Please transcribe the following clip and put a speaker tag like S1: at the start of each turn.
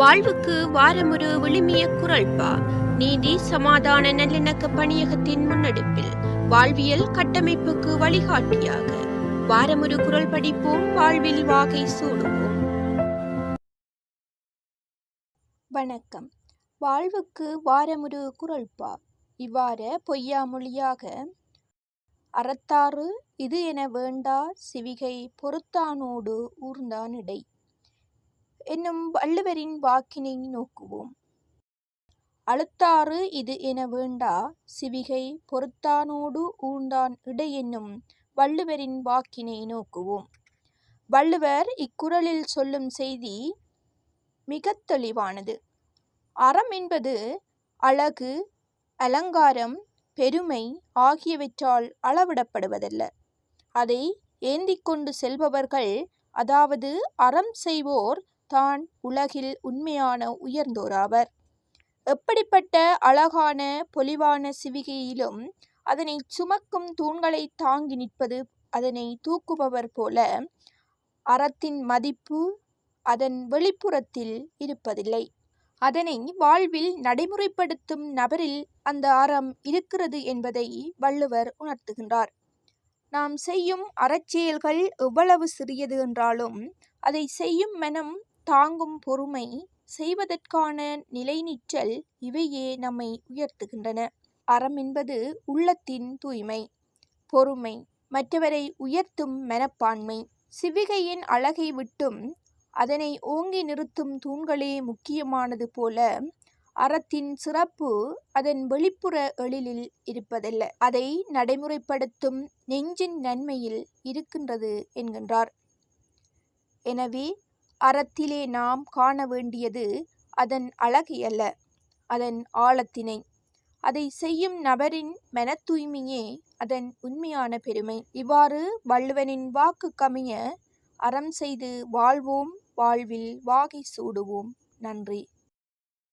S1: வாழ்வுக்கு வாரமொரு விழுமிய குரல்பா. நீதி சமாதான நல்லிணக்க பணியகத்தின் முன்னெடுப்பில் வாழ்வியல் கட்டமைப்புக்கு வழிகாட்டியாக. வாரமொரு குரல் படிப்போம் வாழ்வில் வாகை சூடுவோம். வணக்கம். வாழ்வுக்கு வாரமொரு குரல்பா. இவ்வாற பொய்யாமொழியாக அறத்தாறு இது என வேண்டா சிவிகை பொறுத்தானோடு ஊர்ந்தானிடை என்னும் வள்ளுவரின் வாக்கினை நோக்குவோம். அழுத்தாறு இது என வேண்டா சிவிகை பொறுத்தானோடு ஊர்ந்தான் இடை என்னும் வள்ளுவரின் வாக்கினை நோக்குவோம் வள்ளுவர் இக்குறளில் சொல்லும் செய்தி மிக தெளிவானது. அறம் என்பது அழகு அலங்காரம் பெருமை ஆகியவற்றால் அளவிடப்படுவதல்ல. அதை ஏந்தி கொண்டு செல்பவர்கள் அதாவது அறம் செய்வோர் தான் உலகில் உண்மையான உயர்ந்தோராவர். எப்படிப்பட்ட அழகான பொலிவான சிவிகையிலும் அதனை சுமக்கும் தூண்களை தாங்கி நிற்பது அதனை தூக்குபவர் போல அறத்தின் மதிப்பு அதன் வெளிப்புறத்தில் இருப்பதில்லை. அதனை வாழ்வில் நடைமுறைப்படுத்தும் நபரில் அந்த அறம் இருக்கிறது என்பதை வள்ளுவர் உணர்த்துகின்றார். நாம் செய்யும் அறச்செயல்கள் எவ்வளவு சிறியது என்றாலும் அதை செய்யும் மனம் தாங்கும் பொறுமை செய்வதற்கான நிலைநிற்றல் இவையே நம்மை உயர்த்துகின்றன. அறம் என்பது உள்ளத்தின் தூய்மை பொறுமை மற்றவரை உயர்த்தும் மனப்பான்மை. சிவிகையின் அழகை விட்டும் அதனை ஓங்கி நிறுத்தும் தூண்களே முக்கியமானது போல அறத்தின் சிறப்பு அதன் வெளிப்புற எழிலில் இருப்பதல்ல. அதை நடைமுறைப்படுத்தும் நெஞ்சின் நன்மையில் இருக்கின்றது என்கின்றார். எனவே அறத்திலே நாம் காண வேண்டியது அதன் அழகை அல்ல அதன் ஆழத்தினை. அதை செய்யும் நபரின் மன தூய்மையே அதன் உண்மையான பெருமை. இவ்வாறு வள்ளுவனின் வாக்கு கமைய அறம் செய்து வாழ்வோம் வாழ்வில் வாகை சூடுவோம். நன்றி.